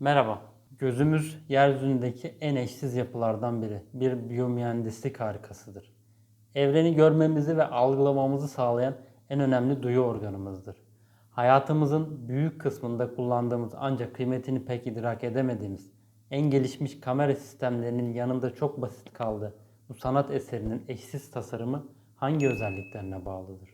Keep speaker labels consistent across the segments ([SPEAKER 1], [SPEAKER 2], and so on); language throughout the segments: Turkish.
[SPEAKER 1] Merhaba. Gözümüz yeryüzündeki en eşsiz yapılardan biri. Bir biyomühendislik harikasıdır. Evreni görmemizi ve algılamamızı sağlayan en önemli duyu organımızdır. Hayatımızın büyük kısmında kullandığımız ancak kıymetini pek idrak edemediğimiz en gelişmiş kamera sistemlerinin yanında çok basit kaldı. Bu sanat eserinin eşsiz tasarımı hangi özelliklerine bağlıdır?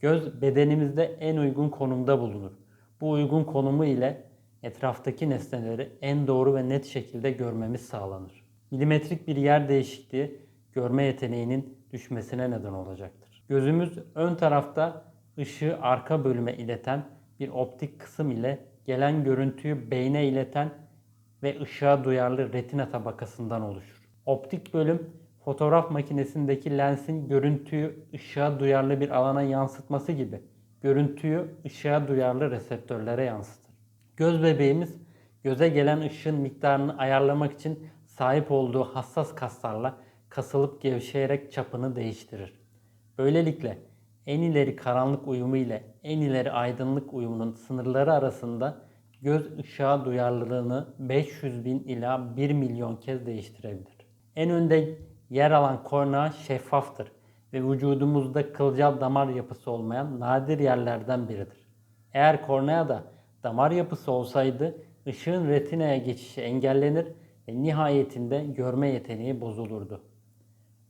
[SPEAKER 1] Göz bedenimizde en uygun konumda bulunur. Bu uygun konumu ile etraftaki nesneleri en doğru ve net şekilde görmemiz sağlanır. Milimetrik bir yer değişikliği görme yeteneğinin düşmesine neden olacaktır. Gözümüz ön tarafta ışığı arka bölüme ileten bir optik kısım ile gelen görüntüyü beyne ileten ve ışığa duyarlı retina tabakasından oluşur. Optik bölüm fotoğraf makinesindeki lensin görüntüyü ışığa duyarlı bir alana yansıtması gibi görüntüyü ışığa duyarlı reseptörlere yansıtır. Göz bebeğimiz göze gelen ışığın miktarını ayarlamak için sahip olduğu hassas kaslarla kasılıp gevşeyerek çapını değiştirir. Böylelikle en ileri karanlık uyumu ile en ileri aydınlık uyumunun sınırları arasında göz ışığa duyarlılığını 500 bin ila 1 milyon kez değiştirebilir. En önde yer alan kornea şeffaftır ve vücudumuzda kılcal damar yapısı olmayan nadir yerlerden biridir. Eğer korneada damar yapısı olsaydı ışığın retinaya geçişi engellenir ve nihayetinde görme yeteneği bozulurdu.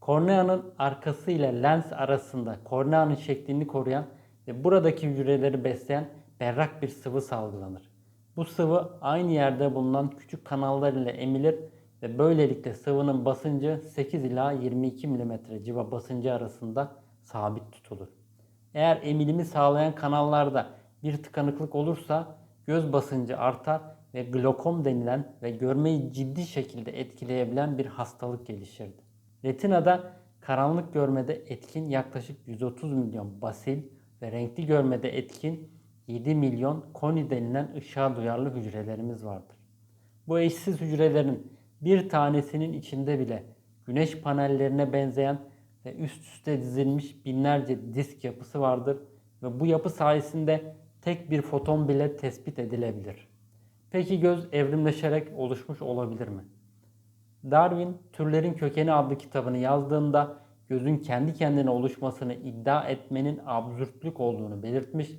[SPEAKER 1] Korneanın arkası ile lens arasında korneanın şeklini koruyan ve buradaki hücreleri besleyen berrak bir sıvı salgılanır. Bu sıvı aynı yerde bulunan küçük kanallar ile emilir ve böylelikle sıvının basıncı 8 ila 22 mm civa basıncı arasında sabit tutulur. Eğer emilimi sağlayan kanallarda bir tıkanıklık olursa göz basıncı artar ve glokom denilen ve görmeyi ciddi şekilde etkileyebilen bir hastalık gelişirdi. Retinada karanlık görmede etkin yaklaşık 130 milyon basil ve renkli görmede etkin 7 milyon koni denilen ışığa duyarlı hücrelerimiz vardır. Bu eşsiz hücrelerin bir tanesinin içinde bile güneş panellerine benzeyen ve üst üste dizilmiş binlerce disk yapısı vardır ve bu yapı sayesinde tek bir foton bile tespit edilebilir. Peki göz evrimleşerek oluşmuş olabilir mi? Darwin Türlerin Kökeni adlı kitabını yazdığında gözün kendi kendine oluşmasını iddia etmenin absürtlük olduğunu belirtmiş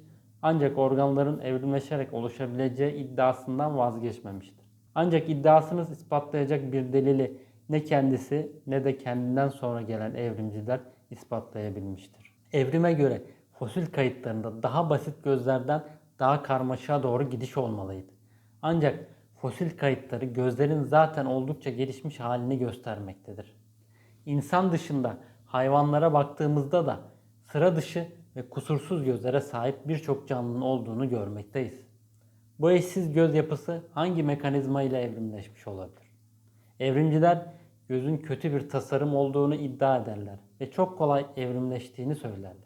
[SPEAKER 1] ancak organların evrimleşerek oluşabileceği iddiasından vazgeçmemiştir. Ancak iddiasını ispatlayacak bir delili ne kendisi ne de kendinden sonra gelen evrimciler ispatlayabilmiştir. Evrime göre fosil kayıtlarında daha basit gözlerden daha karmaşa doğru gidiş olmalıydı. Ancak fosil kayıtları gözlerin zaten oldukça gelişmiş halini göstermektedir. İnsan dışında hayvanlara baktığımızda da sıra dışı ve kusursuz gözlere sahip birçok canlının olduğunu görmekteyiz. Bu eşsiz göz yapısı hangi mekanizma ile evrimleşmiş olabilir? Evrimciler gözün kötü bir tasarım olduğunu iddia ederler ve çok kolay evrimleştiğini söylerler.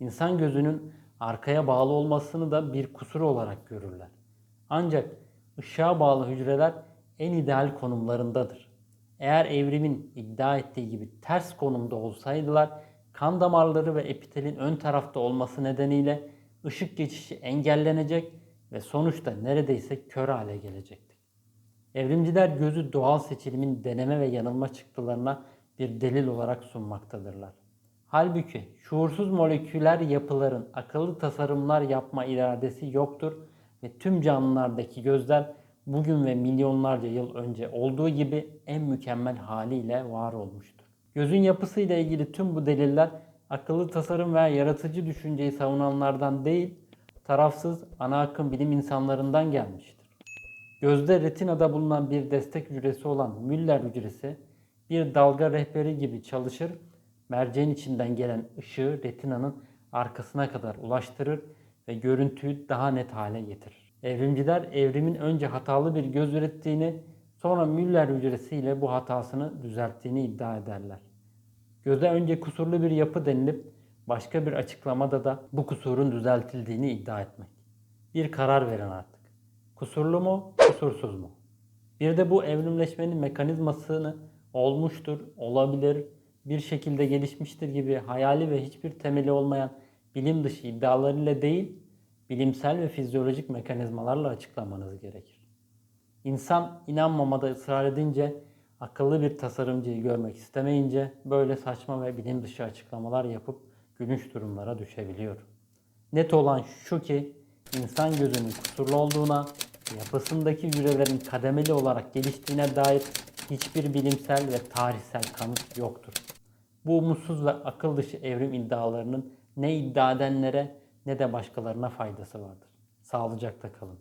[SPEAKER 1] İnsan gözünün arkaya bağlı olmasını da bir kusur olarak görürler. Ancak ışığa bağlı hücreler en ideal konumlarındadır. Eğer evrimin iddia ettiği gibi ters konumda olsaydılar, kan damarları ve epitelin ön tarafta olması nedeniyle ışık geçişi engellenecek ve sonuçta neredeyse kör hale gelecektik. Evrimciler gözü doğal seçilimin deneme ve yanılma çıktılarına bir delil olarak sunmaktadırlar. Halbuki şuursuz moleküler yapıların akıllı tasarımlar yapma iradesi yoktur ve tüm canlılardaki gözler bugün ve milyonlarca yıl önce olduğu gibi en mükemmel haliyle var olmuştur. Gözün yapısıyla ilgili tüm bu deliller akıllı tasarım veya yaratıcı düşünceyi savunanlardan değil, tarafsız ana akım bilim insanlarından gelmiştir. Gözde retinada bulunan bir destek hücresi olan Müller hücresi bir dalga rehberi gibi çalışır, merceğin içinden gelen ışığı retinanın arkasına kadar ulaştırır ve görüntüyü daha net hale getirir. Evrimciler evrimin önce hatalı bir göz ürettiğini, sonra Müller hücresiyle bu hatasını düzelttiğini iddia ederler. Göze önce kusurlu bir yapı denilip başka bir açıklamada da bu kusurun düzeltildiğini iddia etmek. Bir karar verin artık. Kusurlu mu, kusursuz mu? Bir de bu evrimleşmenin mekanizmasını olmuştur, olabilir, bir şekilde gelişmiştir gibi hayali ve hiçbir temeli olmayan bilim dışı iddialarıyla değil, bilimsel ve fizyolojik mekanizmalarla açıklamanız gerekir. İnsan inanmamada ısrar edince, akıllı bir tasarımcıyı görmek istemeyince böyle saçma ve bilim dışı açıklamalar yapıp gülünç durumlara düşebiliyor. Net olan şu ki insan gözünün kusurlu olduğuna, yapısındaki hücrelerin kademeli olarak geliştiğine dair hiçbir bilimsel ve tarihsel kanıt yoktur. Bu umutsuz ve akıl dışı evrim iddialarının ne iddia edenlere ne de başkalarına faydası vardır. Sağlıcakla kalın.